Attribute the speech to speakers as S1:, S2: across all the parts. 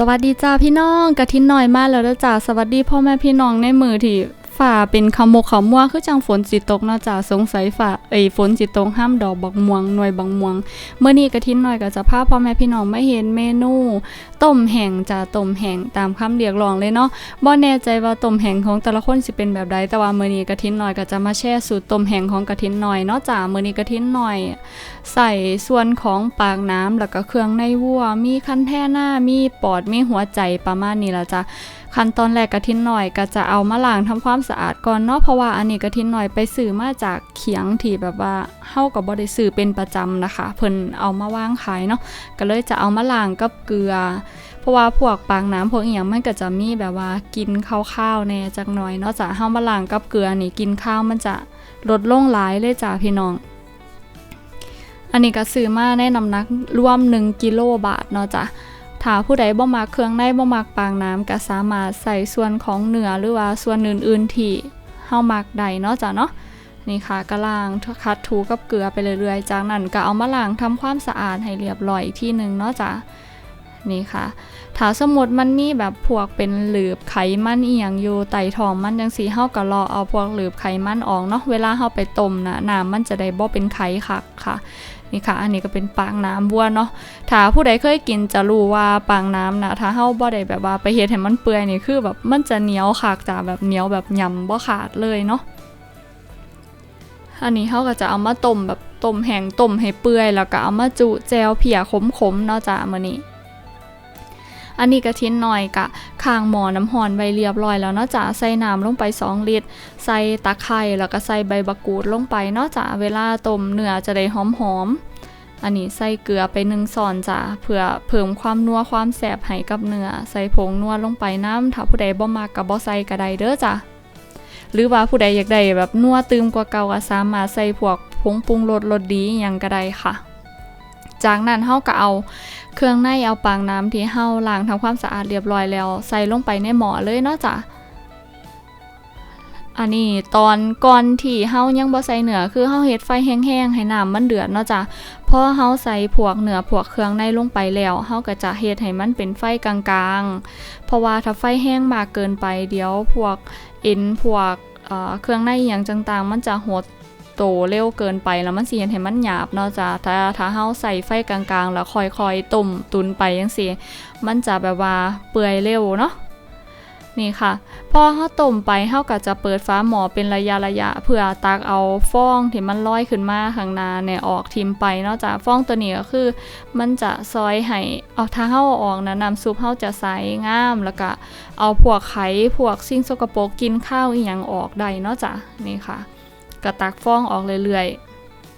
S1: สวัสดีจ้าพี่น้องกะทินหน่อยมาแล้วด้จ้าสวัสดีพ่อแม่พี่น้องในมือที่ ฝ่าเป็นขมกขมัวคือจังฝนสิตกเนาะจ้าสงสัยฝ่าเอ้ยฝนสิตกห้ามดอกบักม่วงหน่วยบักม่วงเมื่อนี้กะทินหน่อยก็จะพาพ่อแม่พี่น้องไม่เห็นเมนูต้มแห้งจ้าต้มแห้งตามคำเรียกร้องเลยเนาะบ่แน่ใจว่าต้มแห้งของแต่ละคนสิเป็นแบบใดแต่ว่าเมื้อนี้กะทินหน่อยก็จะมาแชร์สูตรต้มแห้งของกะทินหน่อยเนาะจ้ามื้อนี้กะทินหน่อย ใส่ส่วนของปากน้ำแล้วก็เครื่องในวัว มีคันแท่หน้ามีปอดมีหัวใจประมาณนี้ละจ้ะ ขั้นตอนแรกกระทินหน่อยก็จะเอามาล้างทำความสะอาดก่อนเนาะเพราะว่าอันนี้กระทินหน่อยไปซื้อมาจากเขียงที่แบบว่าเฮากับบ่ได้ซื้อเป็นประจำนะคะ เพิ่นเอามาวางขายเนาะก็เลยจะเอามาล้างกับเกลือ เพราะว่าพวกปางน้ำพวกอีหยังมันก็จะมีแบบว่ากินข้าวๆแน่จักหน่อยเนาะจ้ะเฮามาล้างกับเกลือนี่กินข้าวมันจะลดลงหลายเลยจ้ะพี่น้องอันนี้ก็ซื้อมาในน้ำหนักรวม1กิโลบาทเนาะจ้ะ ถ้าผู้ใดบ่มักเครื่องในบ่มักปางน้ำก็สามารถใส่ส่วนของเนื้อหรือว่าส่วนอื่นๆที่เฮามักได้เนาะจ้ะเนาะนี่ค่ะก็ล้างคัดถูกับเกลือไปเรื่อยๆ จากนั้นก็เอามาล้างทำความสะอาดให้เรียบร้อยอีกที่หนึ่งเนาะจ้ะ นี่ค่ะ ถ้าสมมติมันมีแบบพวกเป็นหลืบไขมันอีหยังอยู่ไตท้องมันจังสีเฮาก็รอเอาพวกหลืบไขมันออกเนาะเวลาเฮาไปต้มนะน้ำมันจะได้บ่เป็นไขค่ะค่ะนี่ค่ะ อันนี้ก็เป็นปางน้ำบัวเนาะ ถ้าผู้ใดเคยกินจะรู้ว่าปางน้ำนะถ้าเฮาบ่ได้แบบว่าไปเฮ็ดให้มันเปื่อยนี่คือแบบมันจะเหนียวคักจ้ะแบบเหนียวแบบยำบ่ขาดเลยเนาะ อันนี้เฮาก็จะเอามาต้มแบบต้มแห้งต้มให้เปื่อยแล้วก็เอามาจุแจวเพียขมๆเนาะจ้ะมื้อนี้ อันนี้กระทิ้นหน่อยกะข้างหมอน้ำหอนไว้เรียบร้อยแล้วเนาะจ้ะใส่น้ำลงไป 2 ลิตร ใส่ตะไคร้แล้วก็ใส่ใบบักกูดลงไปเนาะจ้ะเวลาต้มเนื้อจะได้หอมๆอันนี้ใส่เกลือไปหนึ่งช้อนจ้ะเพื่อเพิ่มความนัวความแสบให้กับเนื้อใส่ผงนัวลงไปน้ำถ้าผู้ใดบ่มักก็บ่ใส่ก็ได้เด้อจ้ะหรือว่าผู้ใดอยากได้แบบนัวตืมกว่าเก่าก็สามารถใส่พวกผงปรุงรสรสดีอหยังก็ได้ค่ะ จากนั้นเฮาก็เอา เครื่องในเอาปางน้ำที่เฮาล้างทำความสะอาดเรียบร้อยแล้ว ใส่ลงไปในหม้อเลยเนาะจ้ะอันนี้ตอนก่อนที่เฮายังบ่ใส่เนื้อคือเฮาเฮ็ดไฟแห้งๆให้น้ำมันเดือดเนาะจ้ะพอเฮาใส่พวกเนื้อพวกเครื่องในลงไปแล้วเฮาก็จะเฮ็ดให้มันเป็นไฟกลางๆ เพราะว่าถ้าไฟแห้งมากเกินไปเดี๋ยวพวกเอ็นพวกเครื่องในอย่างต่างๆ มันจะหด โตเร็วเกินไปแล้วมันสิเฮ็ดให้มันหยาบเนาะจ้ะถ้าถ้าเฮาใส่ไฟกลางๆ แล้วค่อยๆต้มตุนไปจังซี่มันจะแบบว่าเปื่อยเร็วเนาะนี่ค่ะพอเฮาต้มไปเฮาก็จะเปิดฟ้าหมอเป็นระยะระยะเพื่อตักเอาฟองที่มันลอยขึ้นมาข้างหน้าเนี่ยออกทิมไปเนาะจ้ะฟองตัวนี้ก็คือ มันจะซอยให้เอาถ้าเฮาอาออกนะน้ำซุปเฮาจะใสงามแล้วก็เอาพวกไข่พวกสิ่งสกปรกกินข้าวอีหยังออกได้เนาะจ้ะนี่ค่ะ ก็ตักฟองออกเรื่อย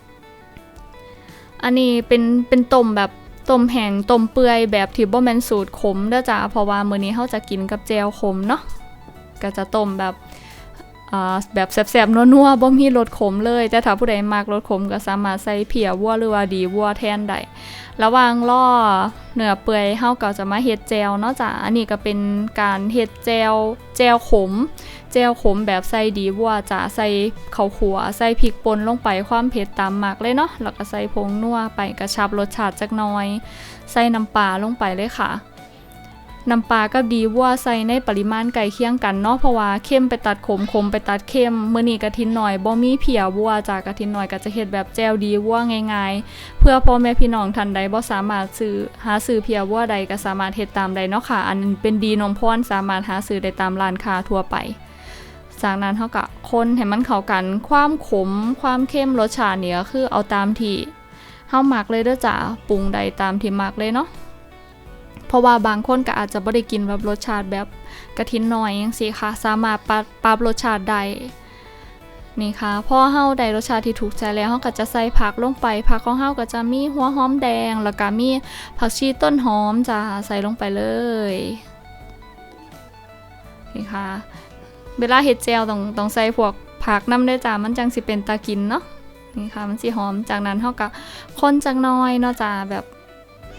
S1: ๆ อันนี้เป็นเป็นต้มแบบต้มแห้งต้มเปื่อยแบบที่บ่แม่นสูตรขมเด้อจ้ะเพราะว่ามื้อนี้เฮาจะกินกับแจวขมเนาะก็จะต้มแบบแบบแซ่บๆนัวๆบ่มีรสขมเลย แต่ถ้าผู้ใดมักรสขมก็สามารถใส่เพียวัวหรือว่าดีวัวแทนได้ระหว่างล่อเนื้อเปื่อยเฮาก็จะมาเฮ็ดแจวเนาะจ้ะอันนี้ก็เป็นการเฮ็ดแจวแจวขม แจวขมแบบใส่ดีวัวจะใส่ข้าวขัวใส่พริกป่นลงไปความเผ็ดตามหมักเลยเนาะแล้วก็ใส่ผงนัวไปกระชับรสชาติจักหน่อย ใส่น้ำปลาลงไปเลยค่ะน้ำปลากับดีวัวใส่ในปริมาณไก่เคียงกันเนาะเพราะว่าเข้มไปตัดขมขมไปตัดเข้มเมื้อนี้กะทินหน่อยบ่มีเพียวัวจากกะทินหน่อยก็จะเฮ็ดแบบแจวดีวัวง่ายๆ เพื่อพ่อแม่พี่น้องท่านใดบ่สามารถซื้อหาซื้อเพียวัวใดก็สามารถเฮ็ดตามได้เนาะค่ะ อันเป็นดีนมพรสามารถหาซื้อได้ตามร้านค้าทั่วไป จากนั้นเฮาก็คนให้มันเข้ากัน ความขม ความเข้มรสชาติเนี่ยกคือเอาตามที่เฮามักเลยเด้อจ้ะปรุงใดตามที่มักเลยเนาะเพราะว่าบางคนก็อาจจะบ่ได้กินแบบรสชาติแบบกระทินน้อยจังซี่ค่ะสามารถปรับปรับรสชาติได้นี่ค่ะพอเฮาได้รสชาติที่ถูกใจแล้วเฮาก็จะใส่ผักลงไปผักของเฮาก็จะมีหัวหอมแดง แล้วก็มีผักชีต้นหอมจ้ะใส่ลงไปเลยนี่ค่ะ เวลาเฮ็ดแจวต้องต้องใส่พวกผักน้ำด้วยจ้ะมันจังสิเป็นตากินเนาะนี่ค่ะมันสิหอมจากนั้นเฮาก็คนจักน้อยเนาะจ้ะแบบ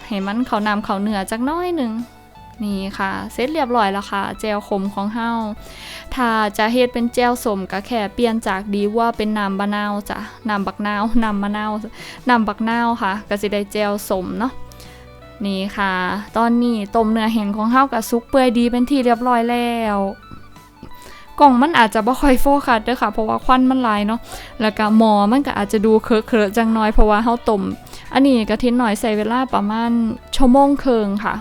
S1: ให้มันเขาน้ำเขาเหนือจักน้อยหนึงนี่ค่ะเสร็จเรียบร้อยแล้วค่ะแจวขมของเฮาถ้าจะเฮ็ดเป็นแจ่วสมก็แค่เปลี่ยนจากดีว่าเป็นน้ำบะนาวจ้ะน้ำบักนาวน้ำมะนาวน้ำบักนาวค่ะก็สิได้แจ่วสมเนาะนี่ค่ะ ตอนนี้ต้มเนื้อแห้งของเฮากับซุกเปื่อยดีเป็นที่เรียบร้อยแล้ว กล่องมันอาจจะบ่ค่อยโฟกัสเด้อค่ะ เพราะว่าควันมันหลายเนาะแล้วก็หมอมันก็อาจจะดูเคอะๆจังน้อยเพราะว่าเฮาต้มอันนี้กะทิหน่อยใส่เวลาประมาณชั่วโมงครึ่งค่ะ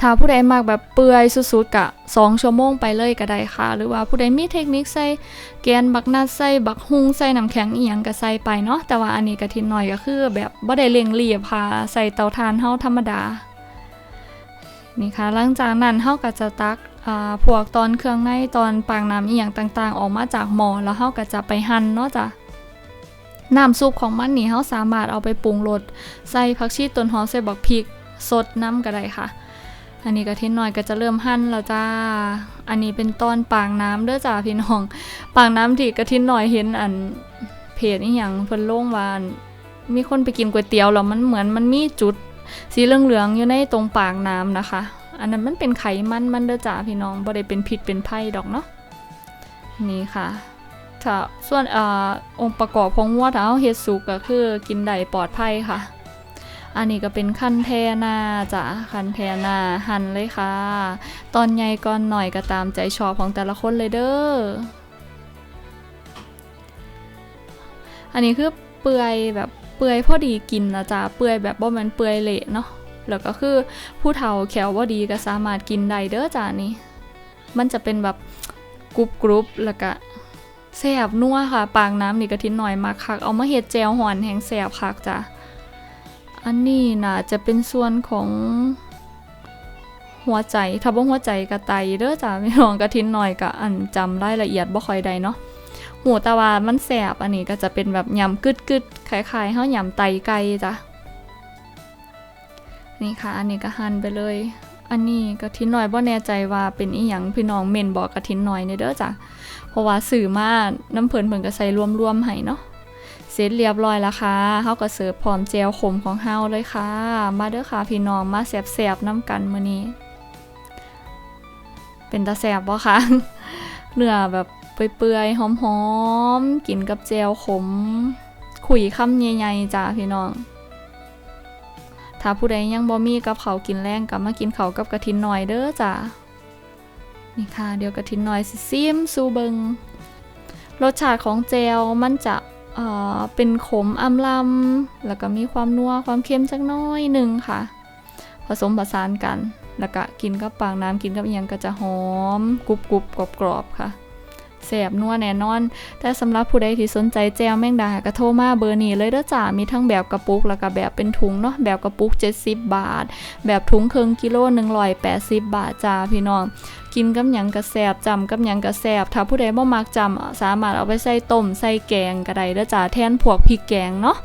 S1: ถ้าผู้ใดมากแบบเปื่อยสุดๆกะ2ชั่วโมงไปเลยก็ได้ค่ะ หรือว่าผู้ใดมีเทคนิคใส่แกนบักนัดใส่บักฮุงใส่น้ำแข็งอีหยังก็ใส่ไปเนาะแต่ว่าอันนี้กะทิหน่อยก็คือ แบบบ่ได้เร่งรีบค่ะใส่เตาถ่านเฮาธรรมดานี่ค่ะหลังจากนั้นเฮาก็จะตัก พวกตอนเครื่องในตอนปางน้ำอีหยังต่างๆ ออกมาจากหม้อแล้วเฮาก็จะไปหั่นเนาะจ้ะน้ำซุปของมันนี่เฮาสามารถเอาไปปรุงรสใส่ผักชีต้นหอมใส่บักพริกสดน้ำก็ได้ค่ะ อันนี้กะทิหน่อยก็จะเริ่มหั่นแล้วจ้า อันนี้เป็นตอนปางน้ำเด้อจ้าพี่น้อง ปางน้ำที่กะทิหน่อยเห็นอันเพจอีหยังเพิ่นลงว่านมีคนไปกินก๋วยเตี๋ยวแล้วมันเหมือนมันมีจุดสีเหลืองๆอยู่ในตรงปากน้ำนะคะ อันนั้นมันเป็นไขมันมันเด้อจ้าพี่น้องบ่ได้เป็นพิษเป็นภัยดอกเนาะนี่ค่ะถ้าส่วนอองค์ประกอบของวัวถ้าเอาเฮ็ดสุกก็คือกินได้ปลอดภัยค่ะ อันนี้ก็เป็นขั้นแทนาจ้ะขั้นแทนาหั่นเลยค่ะ ตอนใหญ่ก่อนหน่อยก็ตามใจชอบของแต่ละคนเลยเด้ออันนี้คือเปื่อยแบบเปื่อยพอดีกินนะจ๊ะเปื่อยแบบบ่แมันเปื่อยเละเนาะ แล้วก็คือผู้เฒ่าแขวบ่ดีก็สามารถกินได้เด้อจ้ะนี่มันจะเป็นแบบกรุบกรุบๆแล้วก็แสบนัวค่ะ ปางน้ำนี่กะทิหน่อยมากคัก เอามาเฮ็ดแจวหอนแหงแสบคักจ้ะอันนี้น่าจะเป็นส่วนของหัวใจถ้าบ่หัวใจกะไตเด้อจ้ะพี่น้องกะทิหน่อยกะอันจำรายละเอียดบ่ค่อยได้เนาะหูต่ว่ามันแสบอันนี้ก็จะเป็นแบบยำกึดๆคล้ายๆเฮายำไตไก่จ้ะ นี่ค่ะ อันนี้ก็หั่นไปเลย อันนี้กะทิหน่อยบ่แน่ใจว่าเป็นอีหยังพี่น้องเมนบอกกะทิหน่อยเนี่ยเด้อจ้ะเพราะว่าสื่อมาน้ำเพิ่นเพิ่นก็ใส่รวมๆให้เนาะเสร็จเรียบร้อยแล้วค่ะเฮาก็เสิร์ฟพร้อมแจวขมของเฮาเลยค่ะ มาเด้อค่ะพี่น้องมาแซ่บๆน้ำกันมื้อนี้ เป็นตาแซบบ่คะเนื้อแบบเปื่อยๆหอมๆ กินกับแจวขม ขุยคำใหญ่ๆจ้าพี่น้อง ถ้าผู้ใดยังบ่มีกับเขากินแรงก็มากินเขากับกระทินหน่อยเด้อจ้านี่ค่ะเดี๋ยวกระทินหน่อยสิซิมซูเบิงรสชาติของเจลมันจะเอ่อเป็นขมอำลำแล้วก็มีความนัวความเค็มสักน้อยหนึ่งค่ะ ผสมผสานกัน แล้วก็กินกับปากน้ำกินกับยังก็จะหอมกรุบกรุบกรอบกรอบๆค่ะ แสบนัวแน่นอน แต่สำหรับผู้ใดที่สนใจแจวแมงดาก็โทรมาเบอร์นี้เลยเด้อจ้ามีทั้งแบบกระปุกแล้วก็แบบเป็นถุงเนาะแบบกระปุก 70 บาท แบบถุงครึ่งกิโล180 บาทจ้าพี่น้องกินกับหยังกระแสบจำกับหยังกระแสบถ้าผู้ใดบ่มักจำสามารถเอาไปใส่ต้มใส่แกงก็ได้เด้อจ้าแทนพวกพริกแกงเนาะ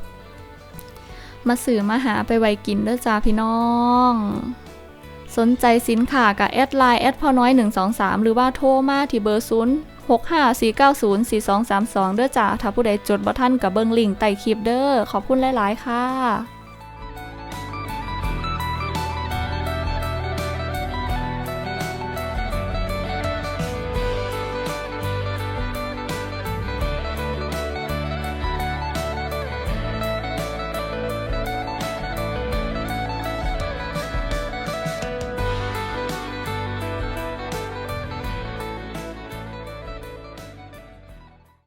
S1: มาสื่อมาหาไปไว้กินเด้อจ้าพี่น้องสนใจสินค้ากับแอดไลน์แอดพอน้อย 123 หรือว่าโทรมาที่เบอร์0 6 5 65 490 4232 เด้อจ้าถ้าผู้ใดจดบ่ทันกับเบิงลิงก์ใต้คลิปเด้อขอบคุณหลาย ๆ ค่ะ